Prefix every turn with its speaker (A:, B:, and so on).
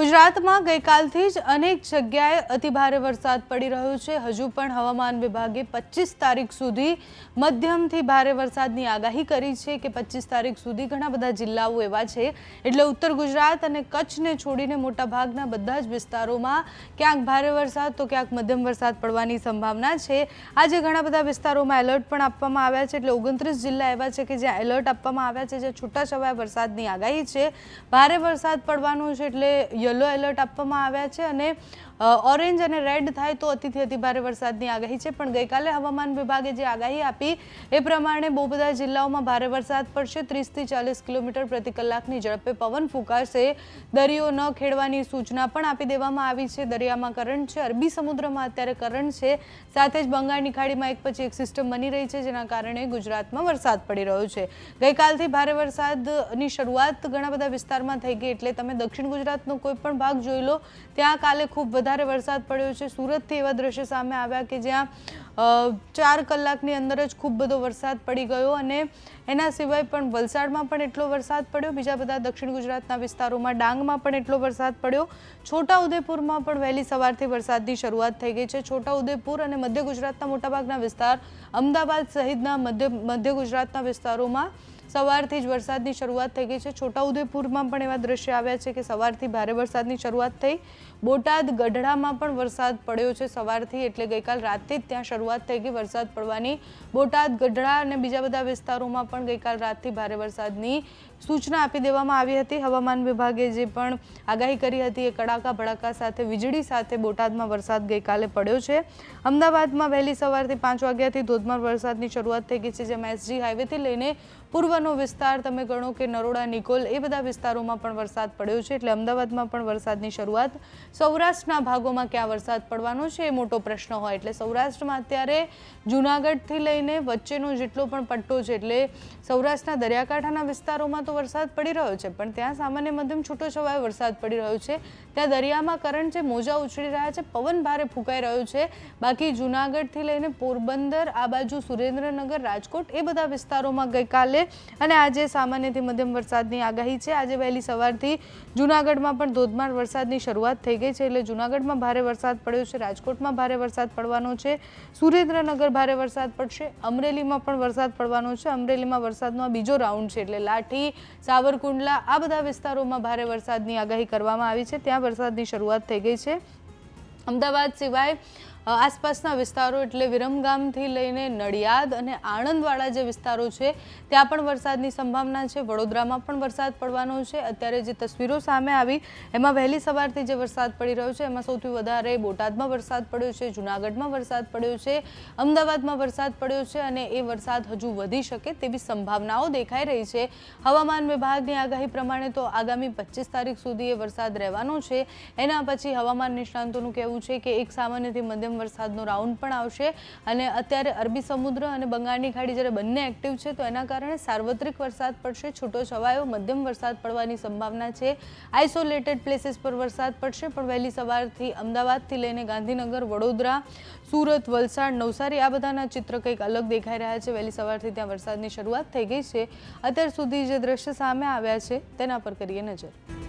A: ગુજરાતમાં ગઈકાલથી જ અનેક જગ્યાએ અતિભારે વરસાદ પડી રહ્યો છે. હજુ પણ હવામાન વિભાગે પચીસ તારીખ સુધી મધ્યમથી ભારે વરસાદની આગાહી કરી છે કે પચીસ તારીખ સુધી ઘણા બધા જિલ્લાઓ એવા છે, એટલે ઉત્તર ગુજરાત અને કચ્છને છોડીને મોટાભાગના બધા જ વિસ્તારોમાં ક્યાંક ભારે વરસાદ, તો ક્યાંક મધ્યમ વરસાદ પડવાની સંભાવના છે. આજે ઘણા બધા વિસ્તારોમાં એલર્ટ પણ આપવામાં આવ્યા છે, એટલે ઓગણત્રીસ જિલ્લા એવા છે કે જ્યાં એલર્ટ આપવામાં આવ્યા છે, જ્યાં છૂટાછવાયા વરસાદની આગાહી છે. ભારે વરસાદ પડવાનો છે, એટલે યલો એલર્ટ આપવામાં આવ્યા છે અને ઓરેન્જ અને રેડ થાય તો અતિથી અતિ ભારે વરસાદની આગાહી છે. પણ ગઈકાલે હવામાન વિભાગે જે આગાહી આપી, એ પ્રમાણે બહુ બધા જિલ્લાઓમાં ભારે વરસાદ પડશે. ત્રીસથી ચાલીસ કિલોમીટર પ્રતિ કલાકની ઝડપે પવન ફૂંકાશે. દરિયો ન ખેડવાની સૂચના પણ આપી દેવામાં આવી છે. દરિયામાં કરંટ છે, અરબી સમુદ્રમાં અત્યારે કરંટ છે. સાથે જ બંગાળની ખાડીમાં એક પછી એક સિસ્ટમ બની રહી છે, જેના કારણે ગુજરાતમાં વરસાદ પડી રહ્યો છે. ગઈકાલથી ભારે વરસાદની શરૂઆત ઘણા બધા વિસ્તારમાં થઈ ગઈ, એટલે તમે દક્ષિણ ગુજરાતનો કોઈ પણ ભાગ જોઈ લો. ત્યાં કાલે ખૂબ વધારે વરસાદ પડ્યો છે. સુરતથી એવા દ્રશ્ય સામે આવ્યા કે જ્યાં ચાર કલાકની અંદર જ ખૂબ બધો વરસાદ પડી ગયો અને એના સિવાય પણ વલસાડમાં પણ એટલો વરસાદ પડ્યો. બીજા બધા દક્ષિણ ગુજરાતના વિસ્તારોમાં ડાંગમાં પણ એટલો વરસાદ પડ્યો. છોટા ઉદેપુરમાં પણ વહેલી સવારથી વરસાદની શરૂઆત થઈ ગઈ છે. છોટા ઉદેપુર અને મધ્ય ગુજરાતના મોટાભાગના વિસ્તાર અમદાવાદ સહિતના મધ્ય મધ્ય ગુજરાતના વિસ્તારોમાં સવારથી જ વરસાદની શરૂઆત થઈ ગઈ છે. છોટાઉદેપુરમાં પણ એવા દ્રશ્ય આવ્યા છે કે સવારથી ભારે વરસાદની શરૂઆત થઈ. બોટાદ ગઢડામાં પણ વરસાદ પડ્યો છે સવારથી એટલે ગઈકાલ રાતથી જ ત્યાં શરૂઆત થઈ ગઈ. વરસાદ પડવાની બોટાદ, ગઢડા અને બીજા બધા વિસ્તારોમાં પણ ગઈકાલ રાતથી ભારે વરસાદની સૂચના આપી દેવામાં આવી હતી. હવામાન વિભાગે જે પણ આગાહી કરી હતી એ કડાકા ભડાકા સાથે વીજળી સાથે બોટાદમાં વરસાદ ગઈકાલે પડ્યો છે. અમદાવાદમાં વહેલી સવારથી પાંચ વાગ્યાથી ધોધમાર વરસાદની શરૂઆત થઈ ગઈ છે, જેમાં એસજી હાઈવેથી લઈને પૂર્વનો વિસ્તાર તમે ગણો કે નરોડા, નિકોલ, એ બધા વિસ્તારોમાં પણ વરસાદ પડ્યો છે. એટલે અમદાવાદમાં પણ વરસાદની શરૂઆત. સૌરાષ્ટ્રના ભાગોમાં ક્યાં વરસાદ પડવાનો છે એ મોટો પ્રશ્ન હોય. એટલે સૌરાષ્ટ્રમાં અત્યારે જુનાગઢથી લઈને વચ્ચેનો જેટલો પણ પટ્ટો છે, એટલે સૌરાષ્ટ્રના દરિયાકાંઠાના વિસ્તારોમાં તો વરસાદ પડી રહ્યો છે. પણ ત્યાં સામાન્ય મધ્યમ છૂટો છવાયો વરસાદ પડી રહ્યો છે. ત્યાં દરિયામાં કરંટ છે મોજા ઉછળી રહ્યા છે, પવન ભારે ફૂંકાઈ રહ્યો છે. બાકી જુનાગઢથી લઈને પોરબંદર, આ બાજુ સુરેન્દ્રનગર, રાજકોટ એ બધા વિસ્તારોમાં ગઈકાલે અને આજે સામાન્યથી મધ્યમ વરસાદની આગાહી છે. આજે વહેલી સવારથી જુનાગઢમાં પણ ધોધમાર વરસાદની શરૂઆત થઈ ગઈ છે. એટલે જુનાગઢમાં ભારે વરસાદ પડ્યો છે. રાજકોટમાં ભારે વરસાદ પડવાનો છે. સુરેન્દ્રનગર ભારે વરસાદ પડશે. અમરેલીમાં પણ વરસાદ પડવાનો છે. અમરેલીમાં વરસાદનો આ બીજો રાઉન્ડ છે. એટલે લાઠી, સાવરકુંડલા આ બધા વિસ્તારોમાં ભારે વરસાદની આગાહી કરવામાં આવી છે. ત્યાં વરસાદની શરૂઆત થઈ ગઈ છે. અમદાવાદ સિવાય આસપાસના વિસ્તારો એટલે વિરમગામથી લઈને નડિયાદ અને આણંદવાળા જે વિસ્તારો છે, ત્યાં પણ વરસાદની સંભાવના છે. વડોદરામાં પણ વરસાદ પડવાનો છે. અત્યારે જે તસવીરો સામે આવી, એમાં વહેલી સવારથી જે વરસાદ પડી રહ્યો છે, એમાં સૌથી વધારે બોટાદમાં વરસાદ પડ્યો છે, જુનાગઢમાં વરસાદ પડ્યો છે, અમદાવાદમાં વરસાદ પડ્યો છે અને એ વરસાદ હજુ વધી શકે તેવી સંભાવનાઓ દેખાઈ રહી છે. હવામાન વિભાગની આગાહી પ્રમાણે તો આગામી પચીસ તારીખ સુધી એ વરસાદ રહેવાનો છે. એના પછી હવામાન નિષ્ણાંતોનું કહેવું છે કે એક સામાન્યથી મધ્યમ વરસાદનો રાઉન્ડ પણ આવશે. અને અત્યારે અરબી સમુદ્ર અને બંગાળની ખાડી જ્યારે બંને એક્ટિવ છે, તો એના કારણે સાર્વત્રિક વરસાદ પડશે. છૂટો છવાયો, મધ્યમ વરસાદ પડવાની સંભાવના છે. આઇસોલેટેડ પ્લેસીસ પર વરસાદ પડશે, પણ વહેલી સવારથી અમદાવાદથી લઈને ગાંધીનગર, વડોદરા, સુરત, વલસાડ, નવસારી, આ બધાના ચિત્ર કંઈક અલગ દેખાઈ રહ્યા છે. વહેલી સવારથી ત્યાં વરસાદની શરૂઆત થઈ ગઈ છે. અત્યાર સુધી જે દ્રશ્ય સામે આવ્યા છે, તેના પર કરીએ નજર.